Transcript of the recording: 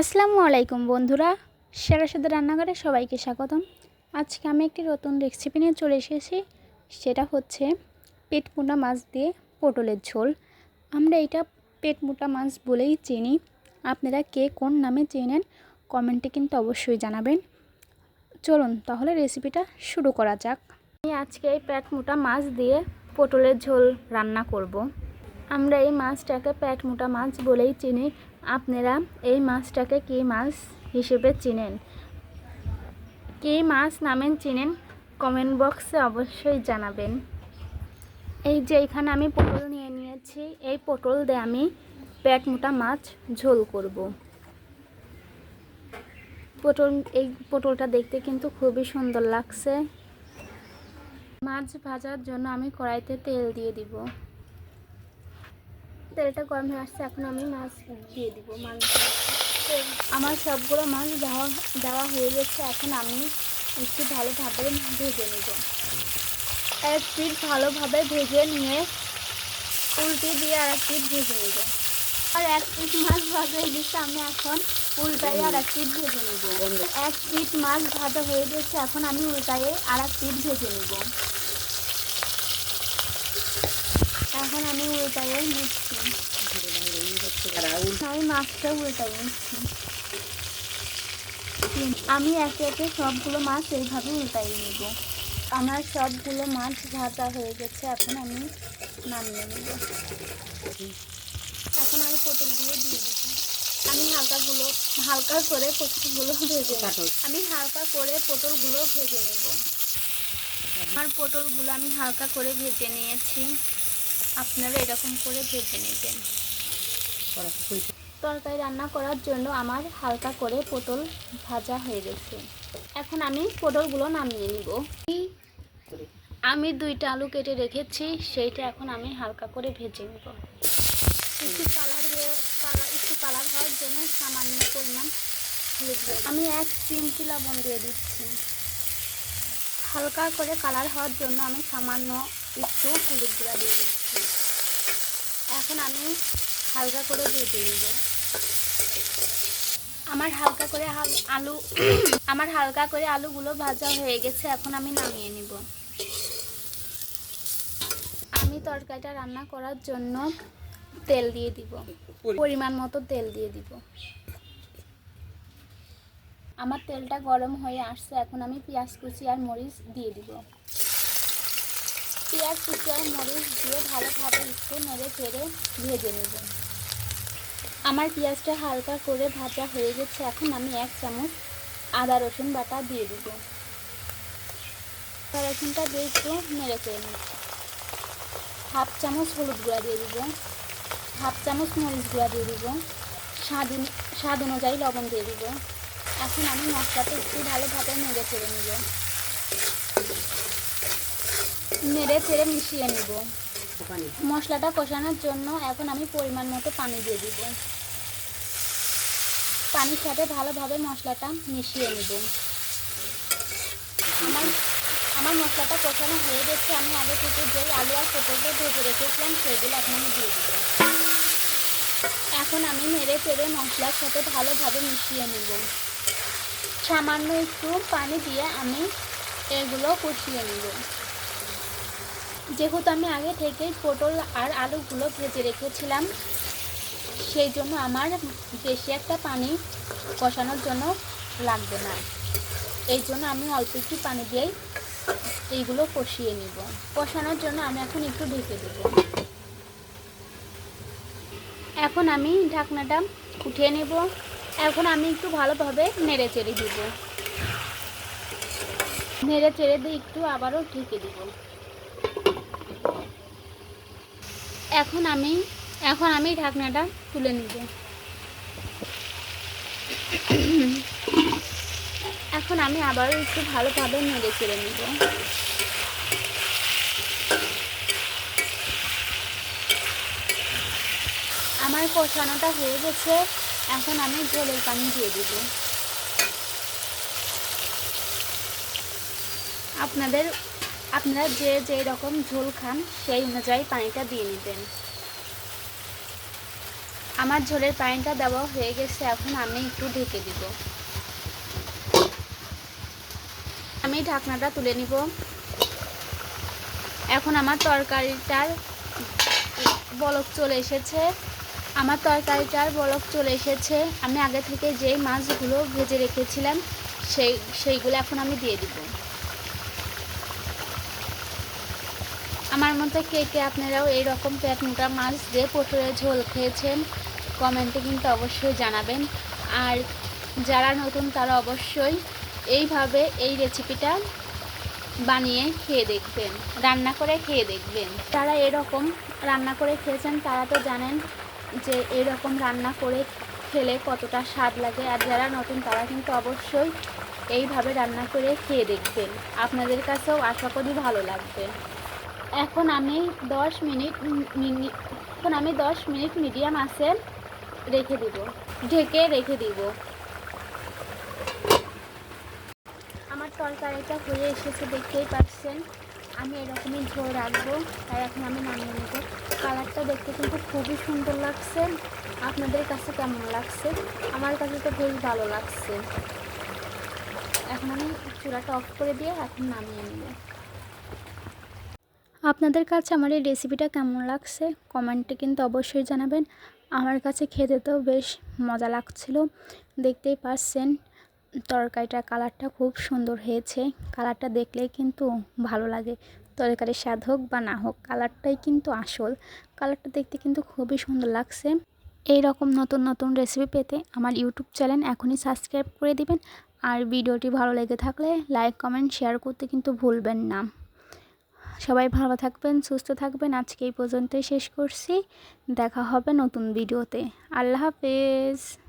আসসালামু আলাইকুম বন্ধুরা। সেরা সাদা রান্নাঘরে সবাইকে স্বাগতম। আজকে আমি একটি নতুন রেসিপি নিয়ে চলে এসেছি। সেটা হচ্ছে পেটমোটা মাছ দিয়ে পটলের ঝোল। আমরা এটা পেটমোটা মাছ বলেই চিনি। আপনারা কে কোন নামে চেনেন, কমেন্টে কিন্তু অবশ্যই জানাবেন। চলুন তাহলে রেসিপিটা শুরু করা যাক। আমি আজকে এই পেটমোটা মাছ দিয়ে পটলের ঝোল রান্না করব। আমরা এই মাছটাকে পেটমোটা মাছ বলেই চিনি। আপনারা এই মাছটাকে কী মাছ হিসেবে চিনেন? কী মাছ নামেন চিনেন? কমেন্ট বক্সে অবশ্যই জানাবেন। এই যে এখানে আমি পটল নিয়ে নিয়েছি। এই পটল দিয়ে আমি পেট মোটা মাছ ঝোল করব। পটল, এই পটলটা দেখতে কিন্তু খুবই সুন্দর লাগছে। মাছ ভাজার জন্য আমি কড়াইতে তেল দিয়ে দিব। তেলটা গরম হয়ে আসছে, এখন আমি মাছ দিয়ে দিব মাছ আমার সবগুলো মাছ দেওয়া দেওয়া হয়ে গেছে, এখন আমি একটু ভালোভাবে ভেজে নেব। এক পিঠ ভালোভাবে ভেজে নিয়ে উল্টে দিয়ে আর এক পিঠ ভেজে নেব। আর এক পিঠ মাছ ভাজা হয়ে গেছে, আমি এখন উল্টাই আর এক পিঠ ভেজে নেব। এক পিঠ মাছ ভাজা হয়ে গেছে, এখন আমি উল্টায়ে আর এক পিঠ ভেজে নেব। এখন আমি উল্টাইয়ে নিচ্ছি। আমি মাছটা উল্টাই নিচ্ছি। আমি একে একে সবগুলো মাছ এইভাবে উল্টাই নেব। আমার সবগুলো মাছ ভাজা হয়ে গেছে, এখন আমি নামিয়ে নেব। এখন আমি পটলগুলো দিয়ে দেব আমি হালকাগুলো, হালকা করে পটলগুলো ভেজে আমি হালকা করে পটলগুলো ভেজে নেব। আমার পটলগুলো আমি হালকা করে ভেজে নিয়েছি। আপনারা এরকম করে ভেজে নেবেন। তরকারি রান্না করার জন্য আমার হালকা করে পটল ভাজা হয়ে গেছে। এখন আমি পটলগুলো নামিয়ে নিব। আমি দুইটা আলু কেটে রেখেছি সেইটা এখন আমি হালকা করে ভেজে নেব। একটু কালার হয়ে কালার একটু কালার হওয়ার জন্য সামান্য পরিমাণ আমি এক চিমটি লবণ দিয়ে দিচ্ছি। হালকা করে কালার হওয়ার জন্য আমি সামান্য একটু হলুদ গুঁড়া দিয়ে দিচ্ছি। এখন আমি হালকা করে ভেজে নেব। আমার হালকা করে আলু, আমার হালকা করে আলুগুলো ভাজা হয়ে গেছে, এখন আমি নামিয়ে নিব। আমি তরকারিটা রান্না করার জন্য তেল দিয়ে দিব। পরিমাণ মতো তেল দিয়ে দিব। আমার তেলটা গরম হয়ে আসছে, এখন আমি পেঁয়াজ কুচি আর মরিচ দিয়ে দিব। পেঁয়াজ কুচি আর মরিচ দিয়ে ভালোভাবে একটু নেড়ে চেড়ে ভেজে নেব। আমার পেঁয়াজটা হালকা করে ভাজা হয়ে গেছে, এখন আমি এক চামচ আদা রসুন বাটা দিয়ে দিব। আদা রসুনটা দিয়ে একটু নেড়ে চেড়ে নেব হাফ চামচ হলুদ গুঁড়া দিয়ে দিব। হাফ চামচ মরিচ গুঁড়া দিয়ে দিব। স্বাদ স্বাদ অনুযায়ী লবণ দিয়ে দিব। এখন আমি মশলাটা একটু ভালোভাবে নেড়ে ফেলে নেব। নেড়ে চেড়ে মিশিয়ে নেব। মশলাটা কষানোর জন্য এখন আমি পরিমাণ মতো পানি দিয়ে দিব। পানির সাথে ভালোভাবে মশলাটা মিশিয়ে নেব। আমার আমার মশলাটা কষানো হয়ে গেছে। আমি আগে থেকে যে আলু আর পটলটা ভেজে রেখেছিলাম সেগুলো এখন আমি দিয়ে দেবো। এখন আমি নেড়ে চেড়ে মশলার সাথে ভালোভাবে মিশিয়ে নেব। সামান্য একটু পানি দিয়ে আমি এগুলো কষিয়ে নেব। যেহেতু আমি আগে থেকেই পটল আর আলুগুলো ভেজে রেখেছিলাম, সেই জন্য আমার বেশি একটা পানি কষানোর জন্য লাগবে না। এই জন্য আমি অল্প একটু পানি দিয়েই এইগুলো কষিয়ে নিব। কষানোর জন্য আমি এখন একটু ঢেকে দেব। এখন আমি ঢাকনাটা উঠিয়ে নেব। এখন আমি একটু ভালোভাবে নেড়ে চেড়ে দিব। নেড়ে চেড়ে দিয়ে একটু আবারও ঢেকে দিব। এখন আমি এখন আমি ঢাকনাটা তুলে নিব। এখন আমি আবারও একটু ভালোভাবে নেড়ে চেড়ে নিব। আমার কষানোটা হয়ে গেছে, এখন আমি ঝোলের পানি দিয়ে দেব। আপনাদের আপনারা যে যে রকম ঝোল খান, সেই অনুযায়ী পানিটা দিয়ে নেবেন। আমার ঝোলের পানিটা দেওয়া হয়ে গেছে, এখন আমি একটু ঢেকে দিব। আমি ঢাকনাটা তুলে নিব। এখন আমার তরকারিটার বলক চলে এসেছে। আমার তরকারিটার বলক চলে এসেছে। আমি আগে থেকে যেই মাছগুলো ভেজে রেখেছিলাম, সেই, সেইগুলো এখন আমি দিয়ে দিব। আমার মতো কে কে আপনারাও এইরকম পেট মোটা মাছ দিয়ে পটলের ঝোল খেয়েছেন, কমেন্টে কিন্তু অবশ্যই জানাবেন। আর যারা নতুন তারা অবশ্যই এইভাবে এই রেসিপিটা বানিয়ে খেয়ে দেখবেন, রান্না করে খেয়ে দেখবেন। তারা এরকম রান্না করে খেয়েছেন তারা তো জানেন যে এরকম রান্না করে খেলে কতটা স্বাদ লাগে। আর যারা নতুন তারা কিন্তু অবশ্যই এইভাবে রান্না করে খেয়ে দেখবেন। আপনাদের কাছেও আশা করি ভালো লাগবে। এখন আমি দশ মিনিট মিনিট এখন আমি দশ মিনিট মিডিয়াম আছে, রেখে দিব। ঢেকে রেখে দিব। আমার তরকারিটা হয়ে এসেছে, দেখতেই পাচ্ছেন। আমি এরকমই ঝোল রাখব, তাই এখন আমি নামিয়ে নেব। কালারটা দেখতে কিন্তু খুবই সুন্দর লাগছে। আপনাদের কাছে কেমন লাগছে? আমার কাছে তো বেশ ভালো লাগছে। এখন আমি চূড়াটা অফ করে দিয়ে এখন নামিয়ে নেব। আপনাদের কাছে আমার এই রেসিপিটা কেমন লাগছে? কমেন্টে কিন্তু অবশ্যই জানাবেন। আমার কাছে খেতে তো বেশ মজা লাগছিল। দেখতেই পাচ্ছেন, তরকারিটার কালারটা খুব সুন্দর হয়েছে। কালারটা দেখলেই কিন্তু ভালো লাগে। তরকারির স্বাদ হোক বা না হোক কালারটাই কিন্তু আসল। কালারটা দেখতে কিন্তু খুবই সুন্দর লাগছে। এই রকম নতুন নতুন রেসিপি পেতে আমার ইউটিউব চ্যানেল এখনই সাবস্ক্রাইব করে দিবেন। আর ভিডিওটি ভালো লেগে থাকলে লাইক কমেন্ট শেয়ার করতে কিন্তু ভুলবেন না। সবাই ভালো থাকবেন, সুস্থ থাকবেন। আজকে এই পর্যন্তই শেষ করছি। দেখা হবে নতুন ভিডিওতে। আল্লাহ হাফেজ।